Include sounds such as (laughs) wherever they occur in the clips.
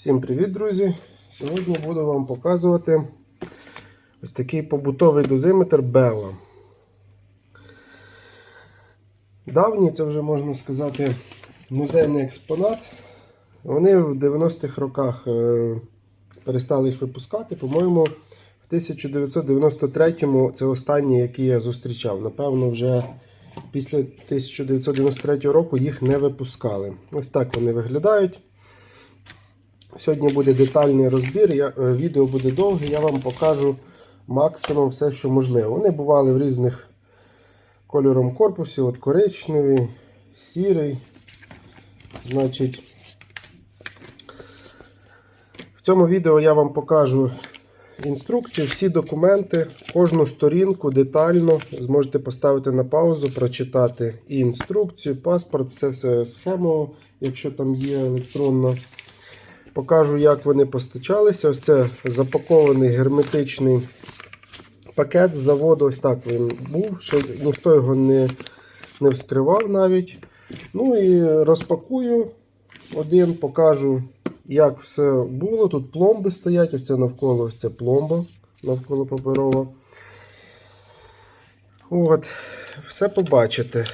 Всім привіт, друзі! Сьогодні буду вам показувати ось такий побутовий дозиметр Bella. Давній, це вже можна сказати, музейний експонат. Вони в 90-х роках е, перестали їх випускати. По-моєму, в 1993-му це останній, який я зустрічав. Напевно, вже після 1993 року їх не випускали. Ось так вони виглядають. Сьогодні буде детальний розбір. Я, е, відео буде довге, я вам покажу максимум все, що можливо. Вони бували в різних кольором корпусі, от коричневий, сірий. Значить, в цьому відео я вам покажу інструкцію, всі документи, кожну сторінку детально зможете поставити на паузу, прочитати і інструкцію, паспорт, все все схему, якщо там є електронна. Покажу, як вони постачалися. Ось це запакований герметичний пакет з заводу. Ось так він був. Ще ніхто його не, не вскривав навіть. Ну і розпакую один, покажу, як все було. Тут пломби стоять, ось це навколо ось це пломба навколо паперова. От, все побачите.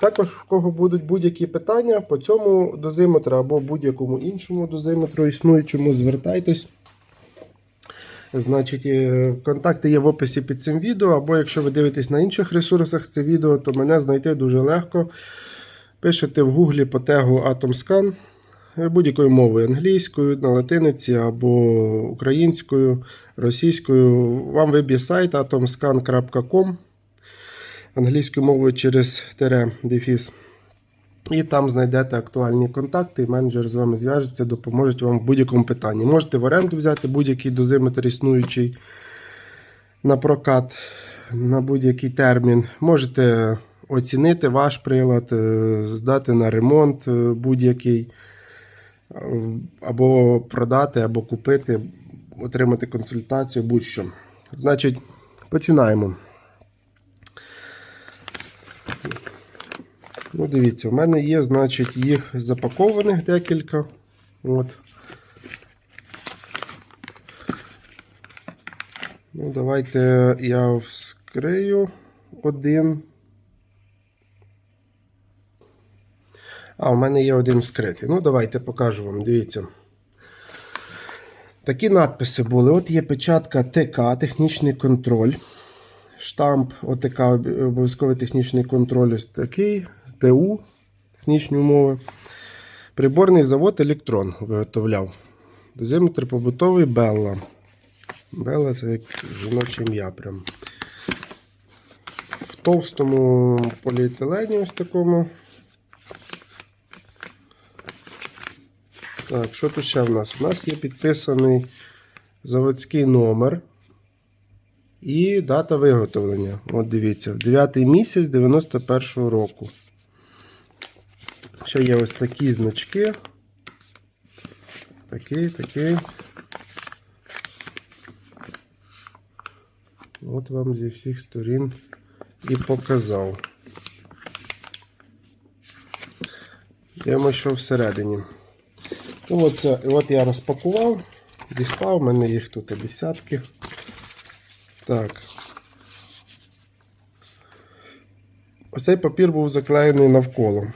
Також, в кого будуть будь-які питання по цьому дозиметру або будь-якому іншому дозиметру існуючому, звертайтесь. Значить, е, контакти є в описі під цим відео, або якщо ви дивитесь на інших ресурсах це відео, то мене знайти дуже легко. Пишете в гуглі по тегу AtomScan будь-якою мовою англійською, на латиниці або українською, російською. Вам виб'є сайт atomscan.com англійською мовою через тире дефіс. І там знайдете актуальні контакти, і менеджер з вами зв'яжеться, допоможе вам в будь-якому питанні. Можете в оренду взяти будь-який дозиметр існуючий на прокат на будь-який термін. Можете оцінити ваш прилад, е, здати на ремонт е, будь-який, е, або продати, або купити, отримати консультацію, будь-що. Значить, починаємо. Ну, дивіться, в мене є, значить, їх запакованих декілька. От. Ну, давайте я вскрию один. А, у мене є один вскритий. Ну, давайте покажу вам, дивіться. Такі надписи були. От є печатка ТК, технічний контроль. Штамп ОТК, обов'язковий технічний контроль ось такий. ТУ, технічні умови. Приборний завод Електрон виготовляв. Дозиметр побутовий Белла. Белла це як жіноче ім'я. прям. В товстому поліетилені ось такому. Так, що тут ще в нас? У нас є підписаний заводський номер. І дата виготовлення. От дивіться, в 9 місяць 91 року. Ще є ось такі значки. Такий, такий. От вам зі всіх сторін і показав. Дивимося, що всередині. Ну, от, от я розпакував, дістав, у мене їх тут десятки. Так. Оцей папір був заклеєний навколо.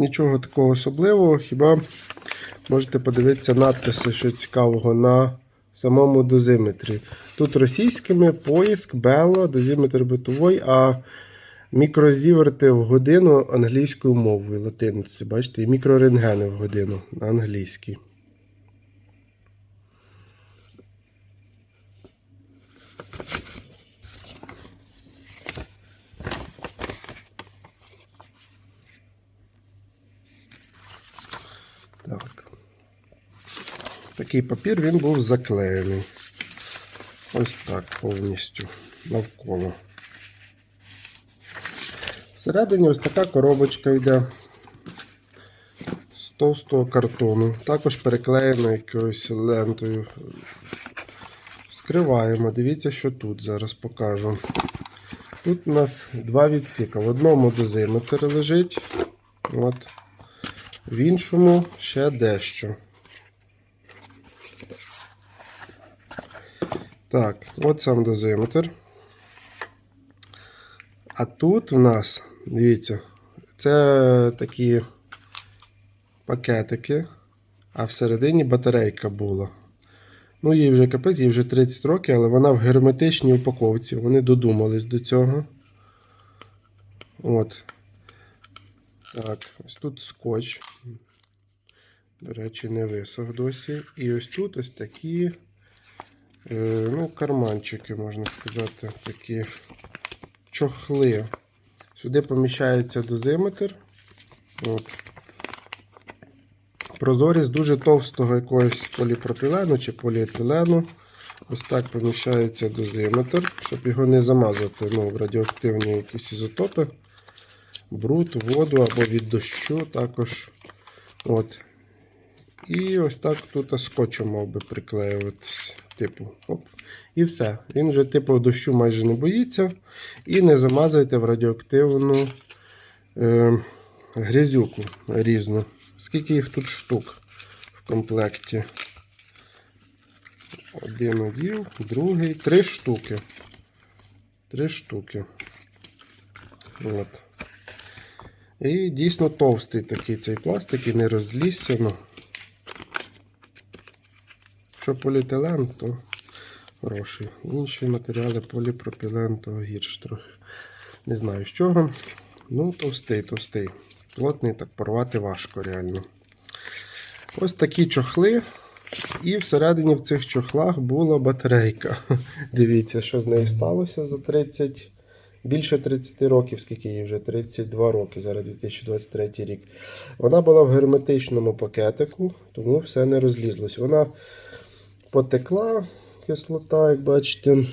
Нічого такого особливого, хіба можете подивитися надписи, що цікавого, на самому дозиметрі. Тут російськими поїск, Бело, дозиметр битовий, а мікрозіверти в годину англійською мовою латиницею. Бачите, і мікрорентгени в годину на англійській. Такий папір він був заклеєний. Ось так повністю навколо. Всередині ось така коробочка йде з товстого картону. Також переклеєна якоюсь лентою. Вскриваємо. Дивіться, що тут зараз покажу. Тут у нас два відсіка. В одному дозиметр лежить. От. В іншому ще дещо. Так, от сам дозиметр. А тут в нас, дивіться, це такі пакетики, а всередині батарейка була. Ну, їй вже капець, їй вже 30 років, але вона в герметичній упаковці. Вони додумались до цього. От. Так, ось тут скотч. До речі, не висох досі. І ось тут ось такі ну, карманчики, можна сказати, такі чохли. Сюди поміщається дозиметр. От. Прозорість дуже товстого якогось поліпропілену чи поліетилену. Ось так поміщається дозиметр, щоб його не замазати ну, в радіоактивні якісь ізотопи, бруд, воду або від дощу також. От. І ось так тут скотчем мав би приклеюватись. Типу, оп. І все. Він вже типу дощу майже не боїться. І не замазайте в радіоактивну е, грязюку різну. Скільки їх тут штук в комплекті? Один одів, другий, три штуки. Три штуки. От. І дійсно товстий такий цей пластик і не розлізся. Ну. Якщо поліетилен, то хороший. Інші матеріали поліпропілен, то гірш трохи. Не знаю з чого. Ну, товстий, товстий. Плотний, так порвати важко реально. Ось такі чохли. І всередині в цих чохлах була батарейка. (laughs) Дивіться, що з нею сталося за 30, більше 30 років, скільки їй вже 32 роки, зараз 2023 рік. Вона була в герметичному пакетику, тому все не розлізлось. Вона потекла, кислота, як бачите,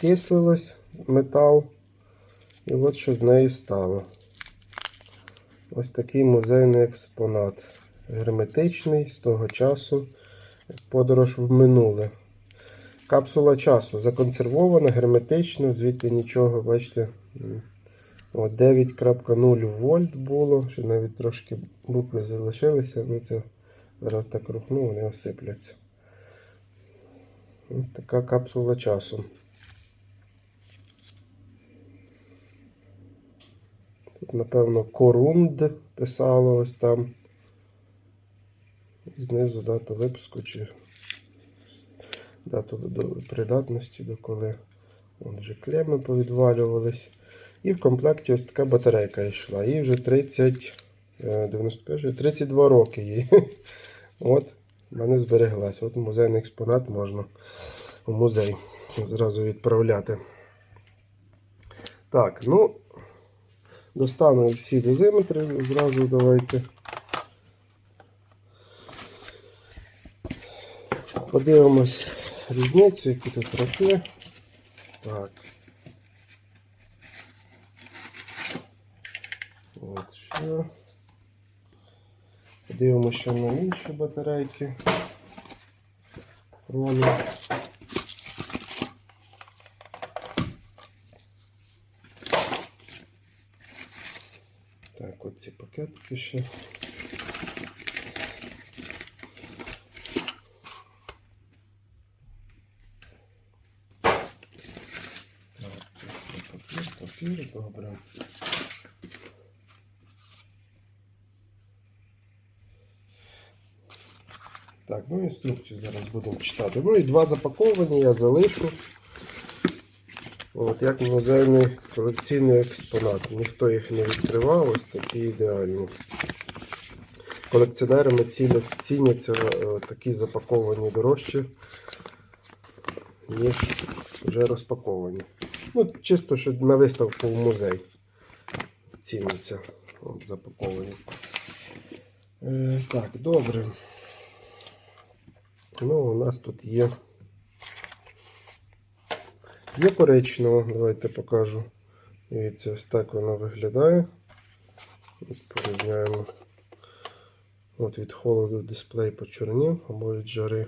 кислилась метал. І от що з неї стало. Ось такий музейний експонат. Герметичний з того часу, подорож в минуле. Капсула часу законсервована, герметично, звідти нічого, бачите. От 9.0 вольт було, ще навіть трошки букви залишилися, ну це зараз так рухну, вони осипляться. Ось така капсула часу. Тут, напевно, корунд писало ось там. І знизу дату випуску чи дату до придатності, до коли Вон вже клеми повідвалювались. І в комплекті ось така батарейка йшла. Їй вже 30, е, 91, 32 роки їй. От, в мене збереглась. От музейний експонат можна у музей зразу відправляти. Так, ну, достану всі дозиметри зразу давайте. Подивимось різницю, які тут роки. Так. От що. Подивимося ще на інші батарейки. Рони. Так, от ці пакетики ще. Так, це все папір, папір, добре. Так, ну інструкцію зараз будемо читати. Ну і два запаковані я залишу. От, як музейний колекційний експонат. Ніхто їх не відкривав, ось такі ідеальні. Колекціонерами цінять, ціняться е, такі запаковані дорожчі, ніж вже розпаковані. Ну, чисто, що на виставку в музей ціняться. От, запаковані. Е, так, добре. Ну, у нас тут є. Є коричнево, давайте покажу. Дивіться, ось так воно виглядає. Порівняємо. От від холоду дисплей почорнів або від жари.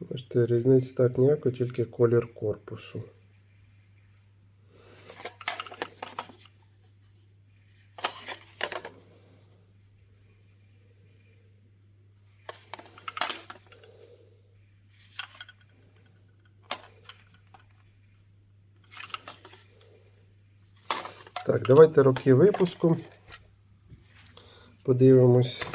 Бачите, різниці так ніяко, тільки колір корпусу. Так, давайте роки випуску. Подивимось.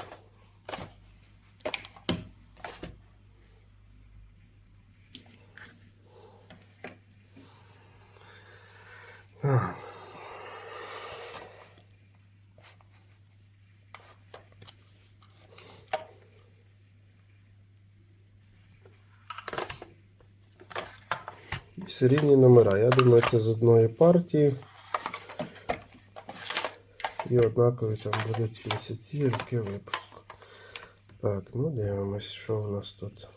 Серійні номера. Я думаю, це з одної партії. І однакові там будуть місяці роки випуску. Так, ну дивимось, що у нас тут.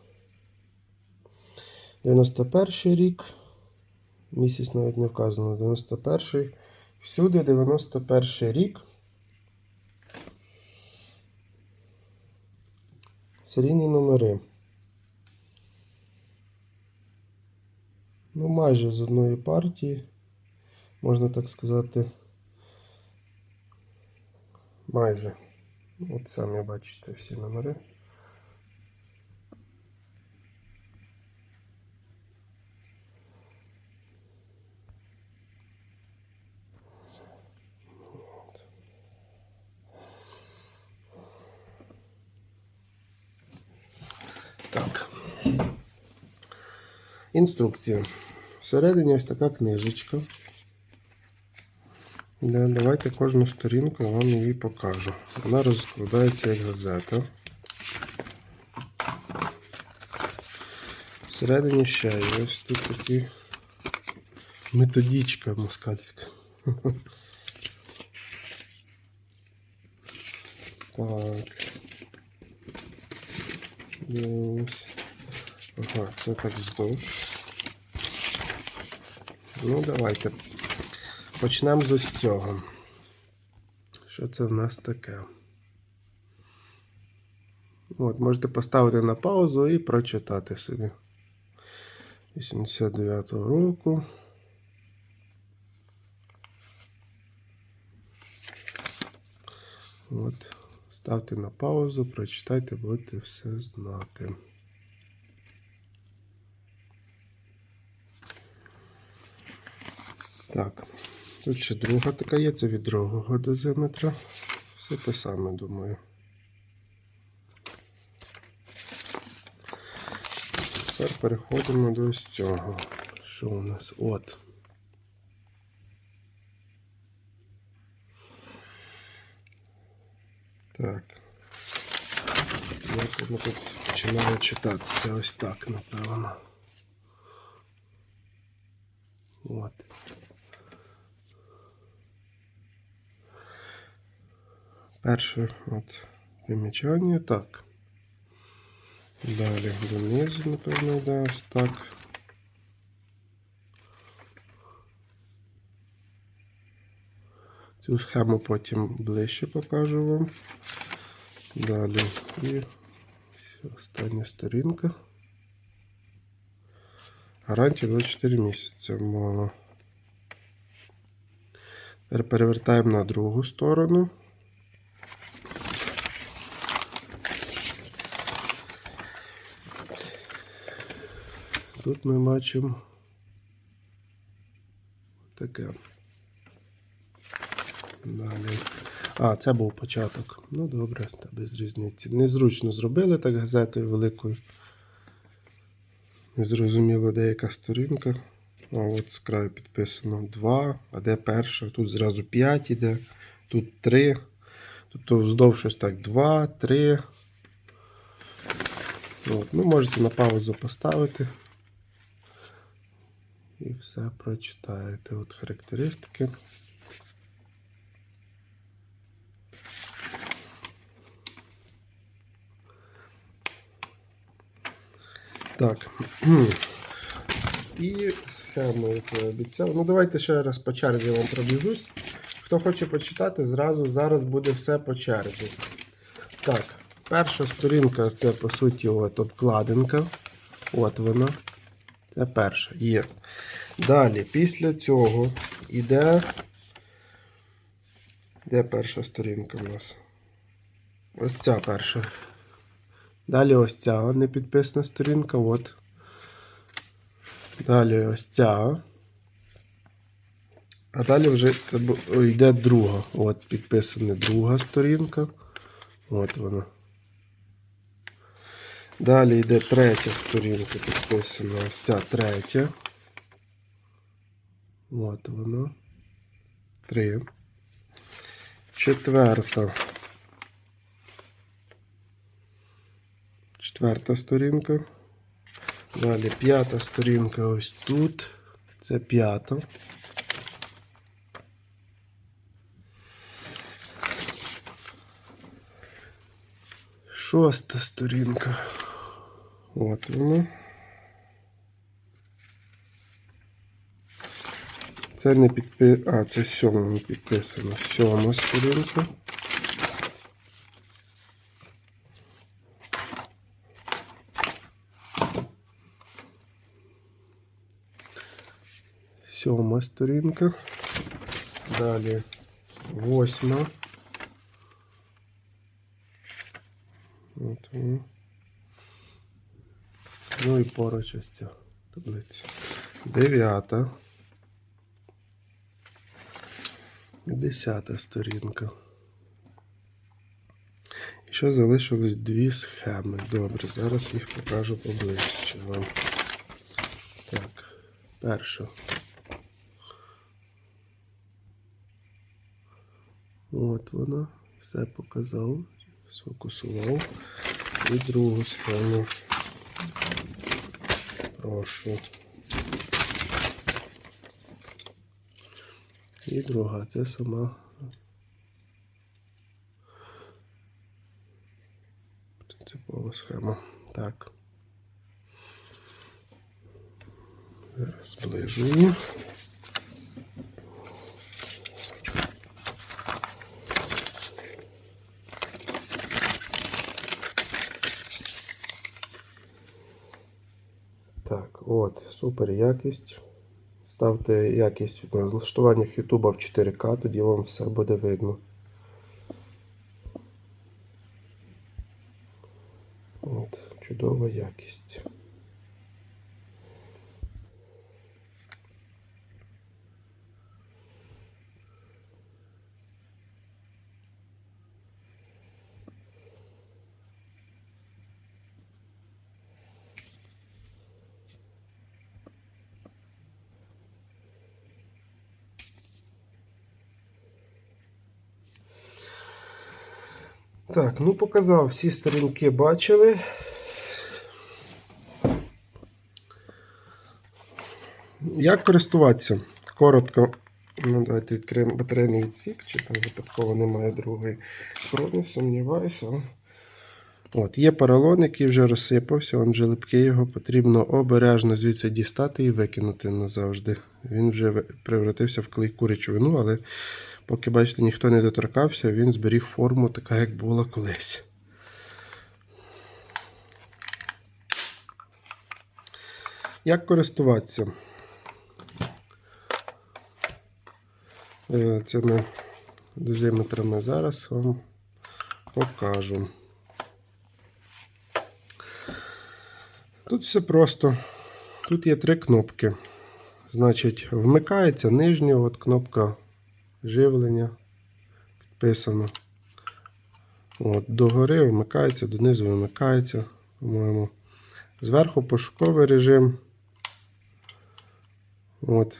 91 рік. Місяць навіть не вказано. 91-й. Всюди 91 рік. Серійні номери. Ну, майже з одної партії. Можна так сказати. Майже. От самі бачите всі номери. Так. Інструкція. Всередині ось така книжечка. Да, давайте кожну сторінку я вам її покажу. Вона розкладається як газета. Всередині ще є ось тут такі методичка москальська. (laughs) Так. Дивимось. Ага, це так вздовж. Ну, давайте. Почнемо з ось цього. Що це в нас таке? От, можете поставити на паузу і прочитати собі. 89-го року. От, ставте на паузу, прочитайте, будете все знати. Так, тут ще друга така є, це від другого дозиметра. Все те саме, думаю. Тепер переходимо до ось цього. Що у нас? От. Так. Як воно тут починає читатися ось так, напевно. От. Перше от примічання. Так. Далі донизу, напевно, йде так. Цю схему потім ближче покажу вам. Далі і остання сторінка. Гарантія 24 місяці мова. Тепер перевертаємо на другу сторону. Тут ми бачимо таке. Далі. А, це був початок. Ну добре, та без різниці. Незручно зробили так газетою великою. Незрозуміло, де яка сторінка. А от з краю підписано 2, а де перша? Тут зразу 5 іде, тут 3. Тобто вздовж ось так 2, 3. От, ну, можете на паузу поставити. І все прочитаєте. От характеристики. Так. (clears throat) І схему, яку я обіцяв. Ну, давайте ще раз по черзі вам пробіжусь. Хто хоче почитати, зразу зараз буде все по черзі. Так, перша сторінка це по суті от обкладинка. От вона. Це перша. Є. Далі, після цього йде. Де перша сторінка у нас? Ось ця перша. Далі ось ця не підписана сторінка. От. Далі ось ця. А далі вже це йде друга. От підписана друга сторінка. От вона. Далі йде третя сторінка підписана. Ось ця третя. От вона. Три. Четверта. Четверта сторінка. Далі п'ята сторінка ось тут. Це п'ята. Шоста сторінка. От вона. Це не підпи... А, це сьома не підписано. Сьома сторінка. Сьома сторінка. Далі восьма. От вона. Ну і поруч ось ця таблиця. Дев'ята. Десята сторінка. І ще залишилось дві схеми. Добре, зараз їх покажу поближче вам. Так, перша. От вона. Все показав, сфокусував. І другу схему. Прошу. І друга, це сама. Принципова схема. Так. Зараз Так, от, супер якість. Ставте якість в налаштуваннях YouTube в 4К, тоді вам все буде видно. От, чудова якість. Так, ну показав, всі сторінки бачили. Як користуватися? Коротко. Ну, давайте відкриємо батарейний відсік, чи там випадково немає другої. Про, сумніваюся. От, є поролон, який вже розсипався, він вже липкий, його потрібно обережно звідси дістати і викинути назавжди. Він вже превратився в клейку речовину, але поки бачите, ніхто не доторкався, він зберіг форму така, як була колись. Як користуватися? Е, Цими дозиметрами зараз вам покажу. Тут все просто. Тут є три кнопки. Значить, вмикається нижня от кнопка живлення. Підписано. От, догори вмикається, донизу вимикається, по-моєму. Зверху пошуковий режим. От,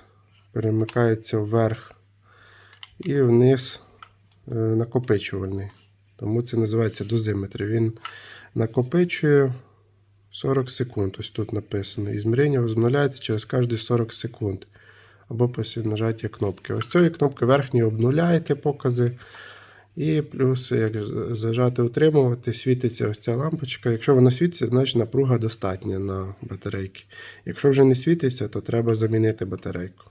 перемикається вверх і вниз е, накопичувальний. Тому це називається дозиметр. Він накопичує 40 секунд. Ось тут написано. Ізмірення обнуляється через кожні 40 секунд. Або після нажаття кнопки. Ось цієї кнопки верхньої обнуляєте покази. І плюс, як зажати утримувати, світиться ось ця лампочка. Якщо вона світиться, значить напруга достатня на батарейки. Якщо вже не світиться, то треба замінити батарейку.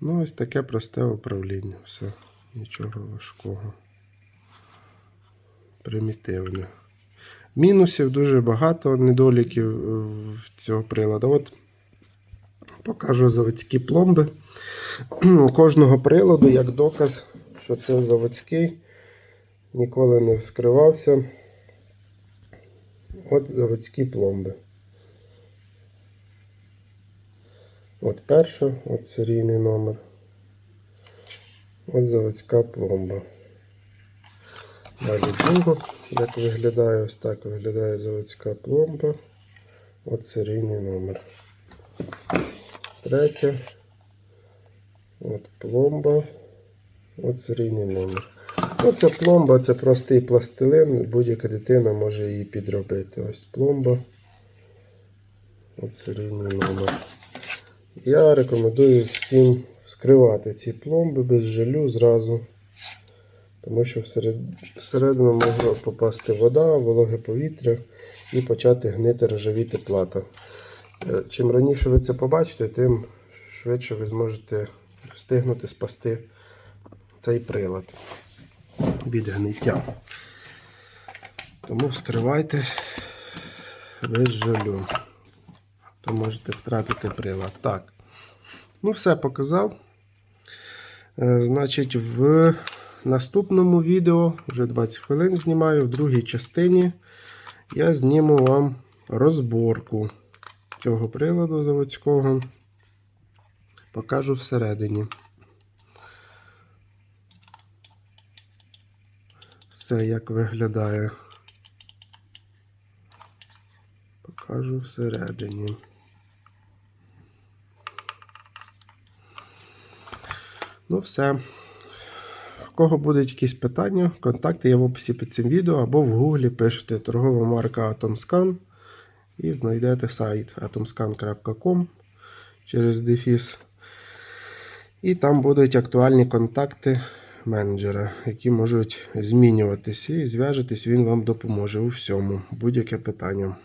Ну, ось таке просте управління. Все, нічого важкого. Примітивне. Мінусів дуже багато недоліків цього приладу. От покажу заводські пломби кожного приладу як доказ, що це заводський, ніколи не вскривався. От заводські пломби. От перша, от серійний номер. От заводська пломба. Далі друга, як виглядає, ось так виглядає заводська пломба. От серійний номер. Третя. От пломба. От серійний номер. Ну, це пломба, це простий пластилин, будь-яка дитина може її підробити. Ось пломба. От серійний номер. Я рекомендую всім вскривати ці пломби без жалю зразу. Тому що всередину може попасти вода, вологе повітря і почати гнити ржавіти плата. Е, Чим раніше ви це побачите, тим швидше ви зможете встигнути спасти цей прилад від гниття. Тому вскривайте без жалю. То можете втратити прилад. Так. Ну, все показав. Е, Значить, в наступному відео, вже 20 хвилин знімаю, в другій частині я зніму вам розборку цього приладу заводського. Покажу всередині. Все як виглядає. Покажу всередині. Ну, все. В кого будуть якісь питання, контакти є в описі під цим відео або в гуглі пишете торгова марка Atomscan і знайдете сайт atomscan.com через дефіс. І там будуть актуальні контакти менеджера, які можуть змінюватися. І зв'яжетесь, він вам допоможе у всьому. Будь-яке питання,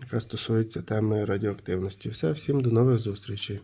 яке стосується теми радіоактивності. Все, всім до нових зустрічей.